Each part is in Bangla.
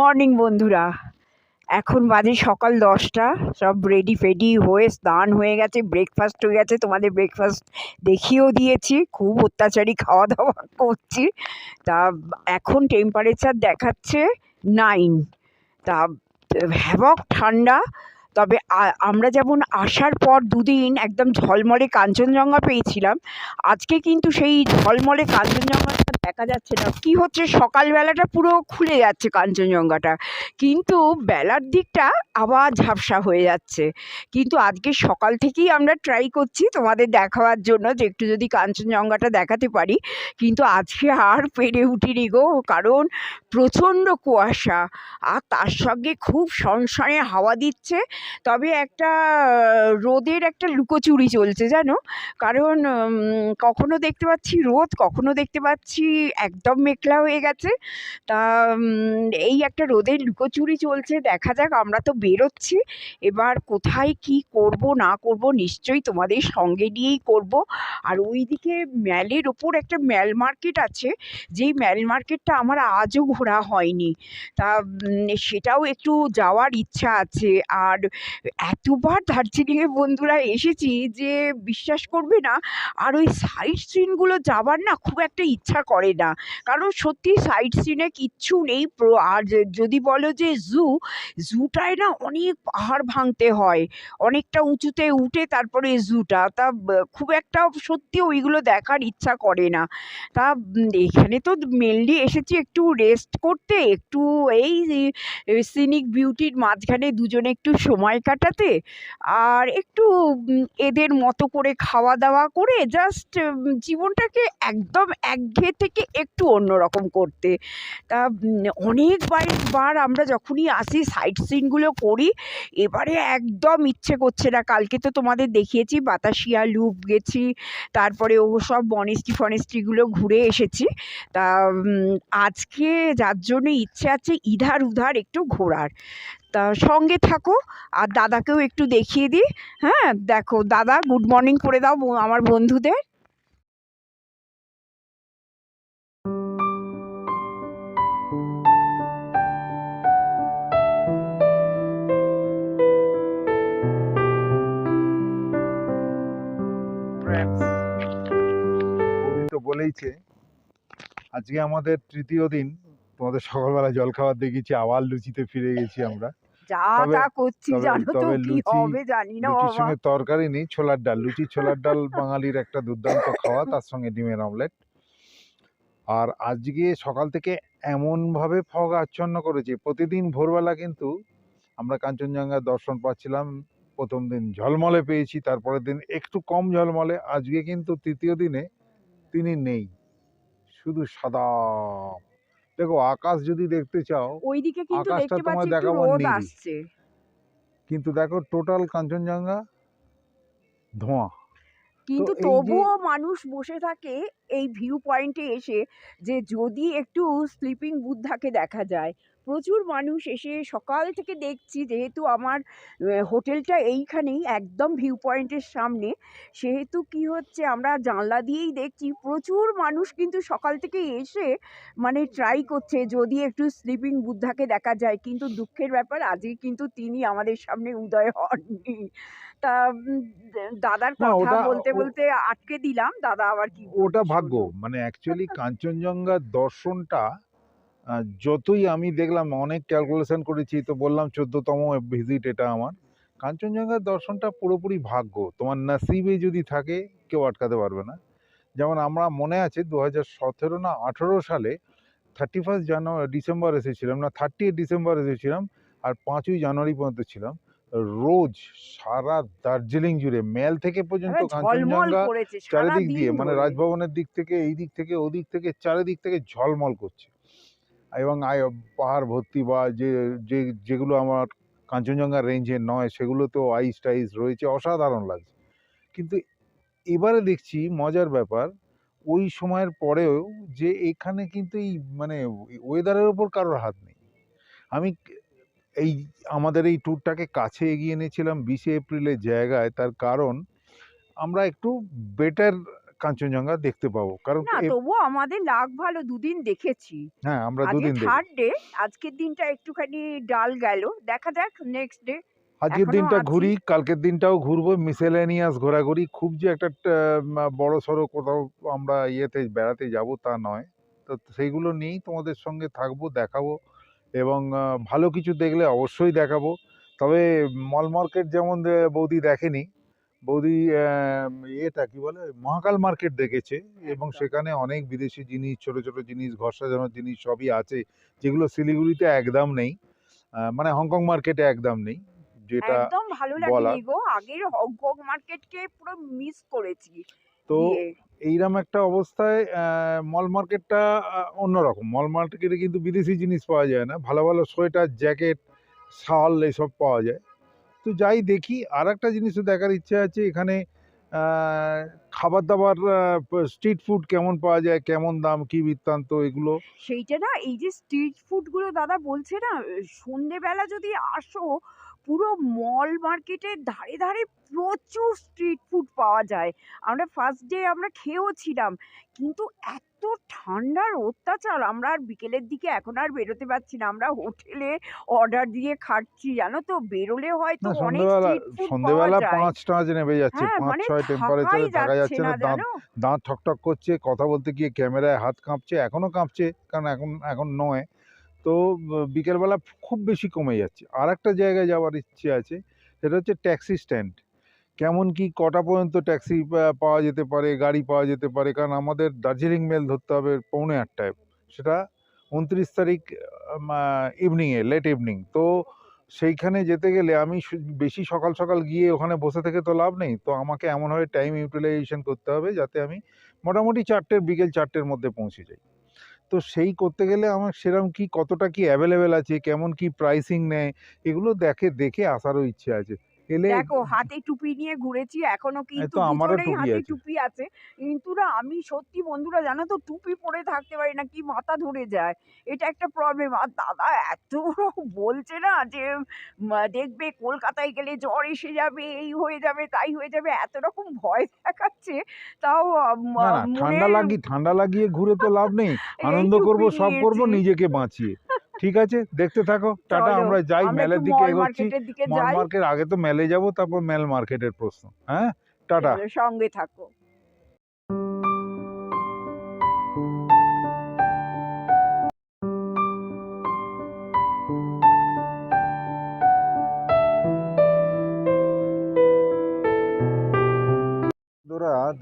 মর্নিং, বন্ধুরা। এখন বাজে সকাল দশটা। সব রেডি ফেডি হয়ে স্নান হয়ে গেছে ব্রেকফাস্ট হয়ে গেছে। তোমাদের ব্রেকফাস্ট দেখিয়েও দিয়েছি। খুব অত্যাচারী খাওয়া দাওয়া করছি। তা এখন টেম্পারেচার দেখাচ্ছে নাইন তা হ্যাবক ঠান্ডা। তবে আমরা যেমন আসার পর দুদিন একদম ঝলমলে কাঞ্চনজঙ্ঘা পেয়েছিলাম, আজকে কিন্তু সেই ঝলমলে কাঞ্চনজঙ্ঘাটা দেখা যাচ্ছে না। কি হচ্ছে? সকালবেলাটা পুরো খুলে যাচ্ছে কাঞ্চনজঙ্ঘাটা। কিন্তু বেলার দিকটা আবার ঝাপসা হয়ে যাচ্ছে। কিন্তু আজকে সকাল থেকেই আমরা ট্রাই করছি তোমাদের দেখাবার জন্য যে একটু যদি কাঞ্চনজঙ্ঘাটা দেখাতে পারি। কিন্তু আজকে আর পেরে উঠিনি গো, কারণ প্রচণ্ড কুয়াশা। আর তার সঙ্গে খুব সনসনে হাওয়া দিচ্ছে। তবে একটা, রোদের একটা লুকোচুরি চলছে জানো? কারণ কখনো দেখতে পাচ্ছি রোদ, কখনো দেখতে পাচ্ছি একদম মেঘলা হয়ে গেছে। তা এই একটা রোদের লুকোচুরি চলছে, দেখা যাক আমরা তো বেরোচ্ছি। এবার কোথায় কি করব, না করব, নিশ্চয়ই তোমাদের সঙ্গে নিয়েই করব। আর ওইদিকে ম্যালের ওপর একটা ম্যাল মার্কেট আছে, যেই ম্যাল মার্কেটটা আমার আজও ঘোরা হয়নি। তা সেটাও একটু যাওয়ার ইচ্ছা আছে। আর এতবার দার্জিলিংয়ে বন্ধুরা এসেছি যে, বিশ্বাস করবে না, আর ওই সাইট সিনগুলো যাবার না খুব একটা ইচ্ছা করে না। কারণ সত্যি সাইট সিনে কিচ্ছু নেই আর যদি বলো যে জু জুটায় না অনেক পাহাড় ভাঙতে হয়। অনেকটা উঁচুতে উঠে তারপরে জুটা তা খুব একটা সত্যি ওইগুলো দেখার ইচ্ছা করে না। তা এখানে তো মেনলি এসেছি একটু রেস্ট করতে, একটু এই সিনিক বিউটির মাঝখানে দুজনে একটু সময় কাটাতে, আর একটু এদের মতো করে খাওয়া দাওয়া করে জাস্ট জীবনটাকে একদম একঘেয়ে থেকে একটু অন্যরকম করতে। তা অনেকবার, বার আমরা যখনই আসি সাইট সিনগুলো করি, এবারে একদম ইচ্ছে করছে না। কালকে তো তোমাদের দেখিয়েছি, বাতাসিয়া, লুপ গেছি, তারপরে ও সব বনেস্টি ফনেস্টিগুলো ঘুরে এসেছি। তা আজকে যার জন্য ইচ্ছে আছে ইধার উধার একটু ঘোরার। তা, সঙ্গে থাকো, আর দাদাকেও একটু দেখিয়ে দিই। হ্যাঁ দেখো, দাদা গুড মর্নিং করে দাও, আমার বন্ধুদের। তো বলেইছে আজকে আমাদের তৃতীয় দিন তোমাদের সকালবেলা জল খাবার দেখিয়েছি আবার লুচিতে ফিরে গেছি আমরা। যা তবে- তা করছি জানো তো কি হবে জানি না লুচির সঙ্গে তরকারি নেই ছোলার ডাল। লুচি ছোলার ডাল বাঙালির একটা দুর্দান্ত খাওয়া তার সঙ্গে ডিমের অমলেট আর আজকে সকাল থেকে এমনভাবে ফগ আচ্ছন্ন করেছে। প্রতিদিন ভোরবেলা কিন্তু আমরা কাঞ্চনজঙ্ঘার দর্শন পাচ্ছিলাম। প্রথম দিন ঝলমলে পেয়েছি তারপরের দিন একটু কম ঝলমলে। আজকে কিন্তু তৃতীয় দিনে তিনি নেই শুধু সাদা। দেখো আকাশ যদি দেখতে চাও ওইদিকে কিন্তু আকাশটা দেখতে পাচ্ছি একটু দেখাবো রোদ আসছে। কিন্তু দেখো টোটাল কাঞ্চনজঙ্ঘা ধোঁয়া। কিন্তু তবুও মানুষ বসে থাকে এই ভিউ পয়েন্টে এসে যে যদি একটু স্লিপিং বুদ্ধাকে দেখা যায়। প্রচুর মানুষ এসে সকাল থেকে দেখছি যেহেতু আমার হোটেলটা এইখানেই একদম ভিউ পয়েন্টের সামনে। সেহেতু কি হচ্ছে আমরা জানলা দিয়েই দেখছি প্রচুর মানুষ কিন্তু সকাল থেকে এসে মানে ট্রাই করছে যদি একটু স্লিপিং বুদ্ধাকে দেখা যায়। কিন্তু দুঃখের ব্যাপার আজকে কিন্তু তিনি আমাদের সামনে উদয় হননি। তা দাদার কথা বলতে বলতে আটকে দিলাম দাদা আবার কি ওটা ভাগ্য। মানে অ্যাকচুয়ালি কাঞ্চনজঙ্ঘার দর্শনটা যতই আমি দেখলাম অনেক ক্যালকুলেশন করেছি তো বললাম চোদ্দতম ভিজিট এটা আমার। কাঞ্চনজঙ্ঘার দর্শনটা পুরোপুরি ভাগ্য। তোমার নাসিবে যদি থাকে কেউ আটকাতে পারবে না। যেমন আমরা মনে আছে দু হাজার সতেরো না আঠেরো সালে থার্টি ফার্স্ট জানুয়ারি ডিসেম্বর এসেছিলাম না থার্টি ডিসেম্বর এসেছিলাম আর পাঁচই জানুয়ারি পর্যন্ত ছিলাম। রোজ সারা দার্জিলিং জুড়ে মেল থেকে পর্যন্ত কাঞ্চনজঙ্ঘা চারিদিক দিয়ে মানে রাজভবনের দিক থেকে এই দিক থেকে ওদিক থেকে চারিদিক থেকে ঝলমল করছে। এবং আয় পাহাড় ভর্তি বা যে যে যেগুলো আমার কাঞ্চনজঙ্ঘা রেঞ্জে নয় সেগুলো তো আইস টাইস রয়েছে অসাধারণ লাগছে। কিন্তু এবারে দেখছি মজার ব্যাপার ওই সময়ের পরেও যে এখানে কিন্তু এই মানে ওয়েদারের ওপর কারোর হাত নেই। আমি এই আমাদের এই ট্যুরটাকে কাছে এগিয়ে এনেছিলাম বিশে এপ্রিলের জায়গায়। তার কারণ আমরা একটু বেটার কাঞ্চনজঙ্ঘা দেখতে পাবো। কারণ না তবুও আমাদের লাগ ভালো দুদিন দেখেছি। হ্যাঁ আমরা দুদিন থার্ড ডে আজকের দিনটা একটুখানি ডাল গেল। দেখা যাক নেক্সট ডে আজকের দিনটা ঘুরি কালকের দিনটাও ঘুরবো মিসেলেনিয়াস ঘোরাঘুরি। খুব যে একটা বড় সড়ো কোথাও আমরা ইয়েতে বেড়াতে যাব তা নয়। তো সেইগুলো নিয়েই তোমাদের সঙ্গে থাকব দেখাবো। এবং ভালো কিছু দেখলে অবশ্যই দেখাবো। তবে মল মার্কেট যেমন বৌদি দেখেনি বৌদি ইয়েটা কি বলে মহাকাল মার্কেট দেখেছে এবং সেখানে অনেক বিদেশি জিনিস ছোট ছোট জিনিস ঘর সাজানোর জিনিস সবই আছে যেগুলো শিলিগুড়িতে একদম নেই মানে হংকং মার্কেটে একদম নেই যেটা একদম ভালো লাগেনি গো আগের হংকং মার্কেটকে পুরো মিস করেছি তো। এইরকম একটা অবস্থায় মল মার্কেটটা অন্যরকম। মল মার্কেটে কিন্তু বিদেশি জিনিস পাওয়া যায় না। ভালো ভালো সোয়েটার, জ্যাকেট, শাল এইসব পাওয়া যায়। তো যাই দেখি আর একটা জিনিসও দেখার ইচ্ছে আছে এখানে খাবার দাবার স্ট্রিট ফুড কেমন পাওয়া যায়, কেমন দাম, কি বৃত্তান্ত এগুলো? সেইটা না, এই যে স্ট্রিট ফুডগুলো দাদা বলছে না, সন্ধেবেলা যদি আসো পুরো মল মার্কেটের ধারে ধারে প্রচুর স্ট্রিট ফুড পাওয়া যায়। আমরা ফার্স্ট ডে আমরা খেয়েও ছিলাম কিন্তু এত ঠান্ডার অত্যাচার আমরা আর বিকেলের দিকে এখন আর বেরোতে পারছি না। আমরা হোটেলে অর্ডার দিয়ে খাচ্ছি জানো তো? বেরোলে হয়তো অনেক সন্ধ্যেবেলা স্ট্রিট ফুড পাওয়া পাঁচ টাঁচ নেমে যাচ্ছে হ্যাঁ পাঁচ মানে ছয় টেম্পারেচারে থাকা যাচ্ছে যাচ্ছে না দাঁত দাঁত ঠকঠক করছে কথা বলতে গিয়ে ক্যামেরায় হাত কাঁপছে এখনও কাঁপছে কারণ এখন এখন নয়। তো বিকেলবেলা খুব বেশি কমে যাচ্ছে। আর একটা জায়গায় যাওয়ার ইচ্ছে আছে, সেটা হচ্ছে ট্যাক্সি স্ট্যান্ড। কেমন কি কটা পর্যন্ত ট্যাক্সি পাওয়া যেতে পারে, গাড়ি পাওয়া যেতে পারে, কারণ আমাদের দার্জিলিং মেল ধরতে হবে পৌনে আটটায়। সেটা উনত্রিশ তারিখ ইভিনিংয়ে লেট ইভিনিং তো সেইখানে যেতে গেলে আমি বেশি সকাল সকাল গিয়ে ওখানে বসে থেকে তো লাভ নেই। তো আমাকে এমনভাবে টাইম ইউটিলাইজেশন করতে হবে যাতে আমি মোটামুটি চারটের, বিকেল চারটের মধ্যে পৌঁছে যাই। তো সেই করতে গেলে আমার সেরকম কি কতটা কি অ্যাভেলেবেল আছে, কেমন কি প্রাইসিং নেয়, এগুলো দেখে দেখে আসারও ইচ্ছে আছে। দেখো হাতে টুপি নিয়ে ঘুরেছি এখনও কিন্তু আমারও হাতে। টুপি আছে। কিন্তু না আমি সত্যি বন্ধুরা জানো তো টুপি পরে থাকতে পারি না কি মাথা ধরে যায়। এটা একটা প্রবলেম আর দাদা এত বলছে না যে দেখবে কলকাতায় গেলে জ্বর এসে যাবে এই হয়ে যাবে তাই হয়ে যাবে এত রকম ভয় দেখাচ্ছে। তাও ঠান্ডা লাগি ঠান্ডা লাগিয়ে ঘুরে তো লাভ নেই। আনন্দ করব সব করব নিজেকে বাঁচিয়ে। ঠিক আছে দেখতে থাকো। টাটা আমরা যাই মেলের দিকে এগোচ্ছি। মল মার্কেট আগে তো মেলে যাব তারপর মেল মার্কেটের প্রশ্ন। হ্যাঁ? টাটা। সঙ্গে থাকো।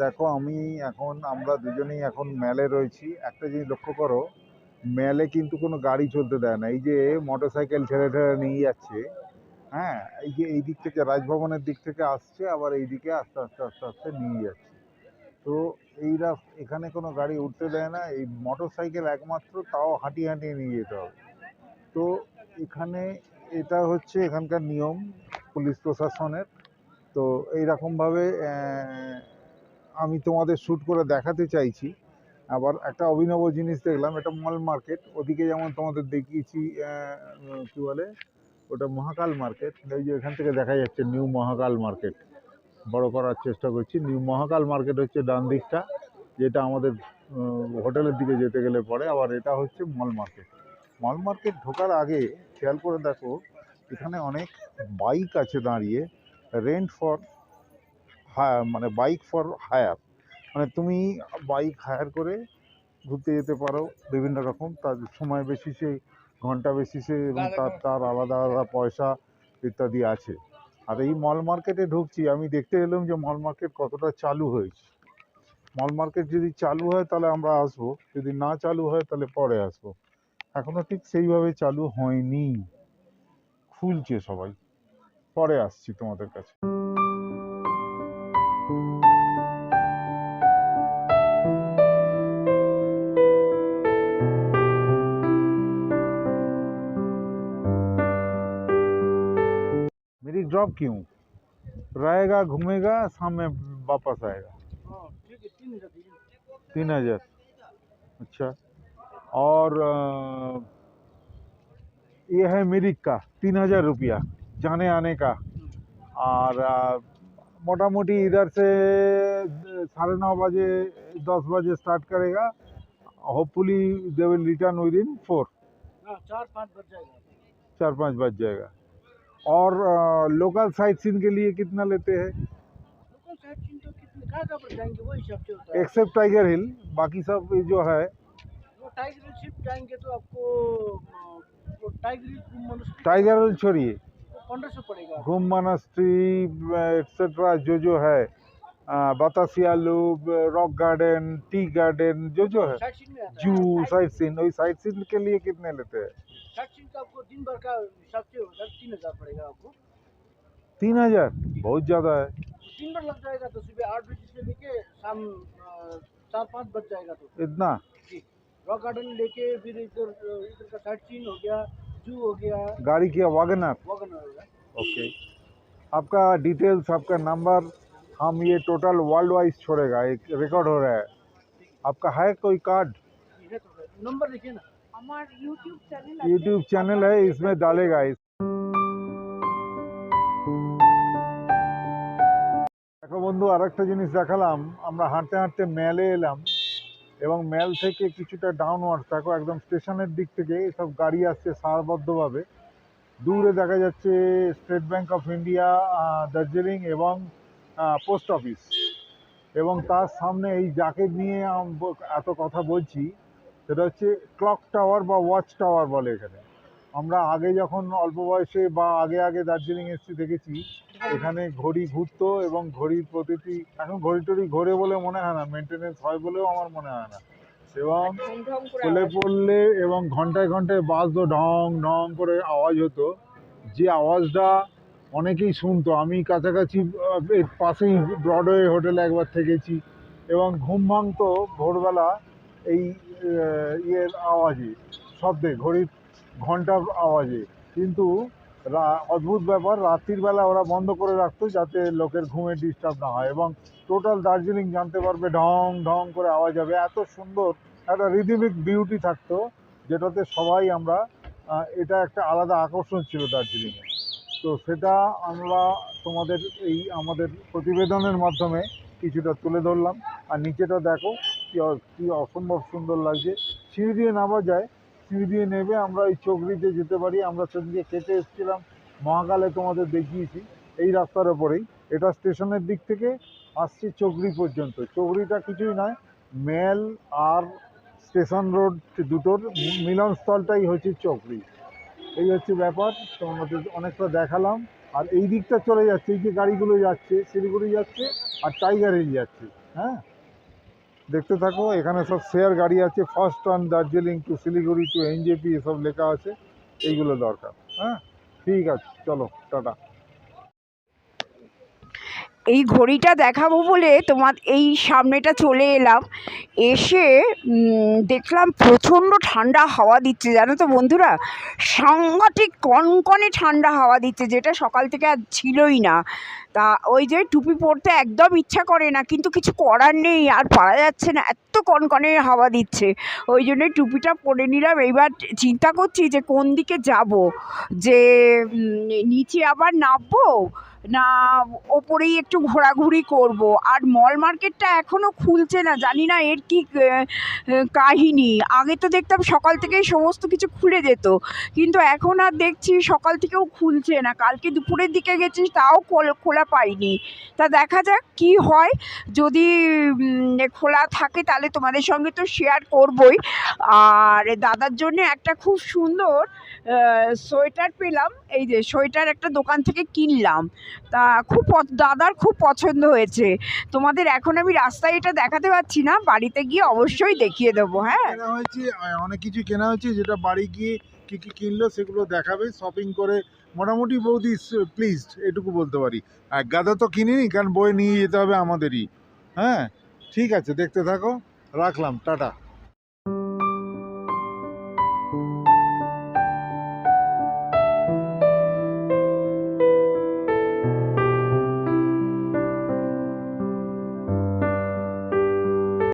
দেখো আমি এখন আমরা দুজনেই এখন মেলে রয়েছি। একটা জিনিস লক্ষ্য করো মেলে কিন্তু কোনো গাড়ি চলতে দেয় না। এই যে মোটর সাইকেল ঠেলে ঠেলে নিয়ে যাচ্ছে হ্যাঁ এই যে এই দিক থেকে রাজভবনের দিক থেকে আসছে, আবার এই দিকে আস্তে আস্তে আস্তে আস্তে নিয়ে যাচ্ছে। তো এইরা এখানে কোনো গাড়ি উঠতে দেয় না, এই মোটর সাইকেল একমাত্র, তাও হাঁটিয়ে হাঁটিয়ে নিয়ে যেতে হবে। তো এখানে এটা হচ্ছে এখানকার নিয়ম পুলিশ প্রশাসনের। তো এইরকমভাবে আমি তোমাদের শ্যুট করে দেখাতে চাইছি। আবার একটা অভিনব জিনিস দেখলাম, এটা মল মার্কেট ওদিকে যেমন তোমাদের দেখিয়েছি কি বলে, ওটা মহাকাল মার্কেট এই যে এখান থেকে দেখা যাচ্ছে নিউ মহাকাল মার্কেট বড় করার চেষ্টা করছি নিউ মহাকাল মার্কেট হচ্ছে ডান দিকটা, যেটা আমাদের হোটেলের দিকে যেতে গেলে পরে আবার এটা হচ্ছে মল মার্কেট মল মার্কেট ঢোকার আগে, খেয়াল করে দেখো, এখানে অনেক বাইক আছে দাঁড়িয়ে রেন্ট ফর হায়ার মানে বাইক ফর হায়ার মানে তুমি বাইক হায়ার করে ঘুরতে যেতে পারো বিভিন্ন রকম। তার সময় বেসিসে ঘণ্টা বেসিসে এবং তার তার আলাদা আলাদা পয়সা ইত্যাদি আছে। আর এই মল মার্কেটে ঢুকছি আমি দেখতে এলাম যে মল মার্কেট কতটা চালু হয়েছে। মল মার্কেট যদি চালু হয় তাহলে আমরা আসব যদি না চালু হয় তাহলে পরে আসব। এখনও ঠিক সেইভাবে চালু হয়নি। খুলছে সবাই। পরে আসছি তোমাদের কাছে। ड्रॉप क्यों? रहेगा घूमेगा शाम में वापस आएगा। तीन हज़ार अच्छा। और ये है मिरिक का तीन हज़ार रुपया जाने आने का। और मोटा मोटी इधर से साढ़े नौ बजे दस बजे स्टार्ट करेगा। Hopefully they will return within four हाँ चार पाँच बज जाएगा। चार पाँच बज जाएगा। और लोकल साइट सीन के लिए कितना लेते हैं? एक्सेप्ट टाइगर हिल बाकी सब जो है। टाइगर हिल टाइगर हिल छोड़िए। पंद्रह सौ पड़ेगा। घूम मनस्ट्री एक्सेट्रा जो जो है। Batasia loop rock garden tea garden जो जो है। साइड जू साइट सीन वही साइट सीन के लिए कितने लेते हैं? साइड तीन हज़ार बहुत ज़्यादा है। दिन भर लग जाएगा तो सुबह आठ बजे से लेके शाम चार पाँच बज जाएगा तो। इतना? रॉक गार्डन लेके फिर इधर इधर का साइड सीन हो गया जू हो गया। गाड़ी किया वागनर वगन होगा ओके आपका डिटेल्स आपका नंबर हम ये टोटल वर्ल्ड वाइज छोड़ेगा एक रिकॉर्ड हो रहा है आपका है कोई कार्ड ठीक है तो नंबर लिखिए ना আমার ইউটিউব চ্যানেল यूट्यूब चैनल है इसमें डालेगा इस দেখো বন্ধু আরেকটা জিনিস দেখালাম আমরা হাঁটতে হাঁটতে মেলে এলাম এবং মেল থেকে কিছুটা ডাউনওয়ার্ড দেখো একদম স্টেশনের দিক থেকে সব গাড়ি আসছে সারবদ্ধভাবে দূরে দেখা যাচ্ছে State Bank of India Darjeeling এবং পোস্ট অফিস এবং তার সামনে এই যাকে নিয়ে এত কথা বলছি সেটা হচ্ছে ক্লক টাওয়ার বা ওয়াচ টাওয়ার বলে এখানে। আমরা আগে যখন অল্প বয়সে বা আগে আগে দার্জিলিং এসছি দেখেছি এখানে ঘড়ি ঘুরতো এবং ঘড়ির প্রতিটি এখন ঘড়ি টড়ি ঘোরে বলে মনে হয় না মেনটেনেন্স হয় বলেও আমার মনে হয় না। এবং খুলে পড়লে এবং ঘন্টায় ঘন্টায় বাজতো ঢং ঢং করে আওয়াজ হতো। যে আওয়াজটা অনেকেই শুনতো। আমি কাছাকাছি এর পাশেই ব্রডওয়ে হোটেলে একবার থেকেছি এবং ঘুম ভাঙতো ভোরবেলা এই ইয়ের আওয়াজে, শব্দে, ঘড়ির ঘণ্টার আওয়াজে। কিন্তু অদ্ভুত ব্যাপার, রাত্রির বেলা ওরা বন্ধ করে রাখতো যাতে লোকের ঘুমে ডিস্টার্ব না হয় এবং টোটাল দার্জিলিং জানতে পারবে, ঢং ঢং করে আওয়াজ হবে। এত সুন্দর একটা রিদিমিক বিউটি থাকতো যেটাতে সবাই আমরা এটা একটা আলাদা আকর্ষণ ছিল দার্জিলিংয়ে তো সেটা আমরা তোমাদের এই আমাদের প্রতিবেদনের মাধ্যমে কিছুটা তুলে ধরলাম। আর নিচেটা দেখো, কি অসম্ভব সুন্দর লাগছে। সিঁড়ি দিয়ে নামা যায়, সিঁড়ি দিয়ে নেবে আমরা এই চকরিতে যেতে পারি। আমরা সেদিকে কেটে এসেছিলাম, মহাকালে তোমাদের দেখিয়েছি, এই রাস্তার ওপরেই। এটা স্টেশনের দিক থেকে আসছে চকরি পর্যন্ত। চকরিটা কিছুই নয়, মেল আর স্টেশন রোড দুটোর মিলনস্থলটাই হচ্ছে চকরি এই হচ্ছে ব্যাপার তোমাদের অনেকটা দেখালাম। আর এই দিকটা চলে যাচ্ছে, এই যে গাড়িগুলো যাচ্ছে, শিলিগুড়ি যাচ্ছে, আর টাইগার হিল যাচ্ছে হ্যাঁ? দেখতে থাকো, এখানে সব শেয়ার গাড়ি আছে, first turn Darjeeling to Siliguri to NJP, এসব লেখা আছে, এইগুলো দরকার হ্যাঁ? ঠিক আছে, চলো, টাটা। এই ঘড়িটা দেখাবো বলে তোমার এই সামনেটা চলে এলাম। এসে দেখলাম প্রচণ্ড ঠান্ডা হাওয়া দিচ্ছে, জানো তো বন্ধুরা? সাংঘাতিক কনকনে ঠান্ডা হাওয়া দিচ্ছে, যেটা সকাল থেকে আর ছিলই না। তা ওই যে টুপি পরতে একদম ইচ্ছা করে না, কিন্তু কিছু করার নেই, আর পারা যাচ্ছে না, এত কনকনে হাওয়া দিচ্ছে। ওই জন্যই টুপিটা পরে নিলাম। এইবার চিন্তা করছি যে কোন দিকে যাব? যে নিচে আবার নামবো? না, ওপরেই একটু ঘোরাঘুরি করব। আর মল মার্কেটটা এখনও খুলছে না, জানি না এর কি কাহিনী। আগে তো দেখতাম সকাল থেকেই সমস্ত কিছু খুলে যেত, কিন্তু এখন আর দেখছি সকাল থেকেও খুলছে না। কালকে দুপুরের দিকে গেছি, তাও খোলা পাইনি। তা দেখা যাক কি হয়। যদি খোলা থাকে তাহলে তোমাদের সঙ্গে তো শেয়ার করবই। আর দাদার জন্য একটা খুব সুন্দর সোয়েটার পেলাম। এই যে সোয়েটার একটা দোকান থেকে কিনলাম। তা খুব দাদার খুব পছন্দ হয়েছে। তোমাদের এখন আমি রাস্তায় এটা দেখাতে পারছি না, বাড়িতে গিয়ে অবশ্যই দেখিয়ে দেবো হ্যাঁ? হয়েছে অনেক কিছু কেনা হয়েছে, যেটা বাড়ি গিয়ে কি কি কিনলো সেগুলো দেখাবে শপিং করে। মোটামুটি বৌদি প্লিজড এটুকু বলতে পারি। আর গাদা তো কিনিনি, কারণ বই নিয়ে যেতে হবে আমাদেরই হ্যাঁ? ঠিক আছে, দেখতে থাকো, রাখলাম, টাটা।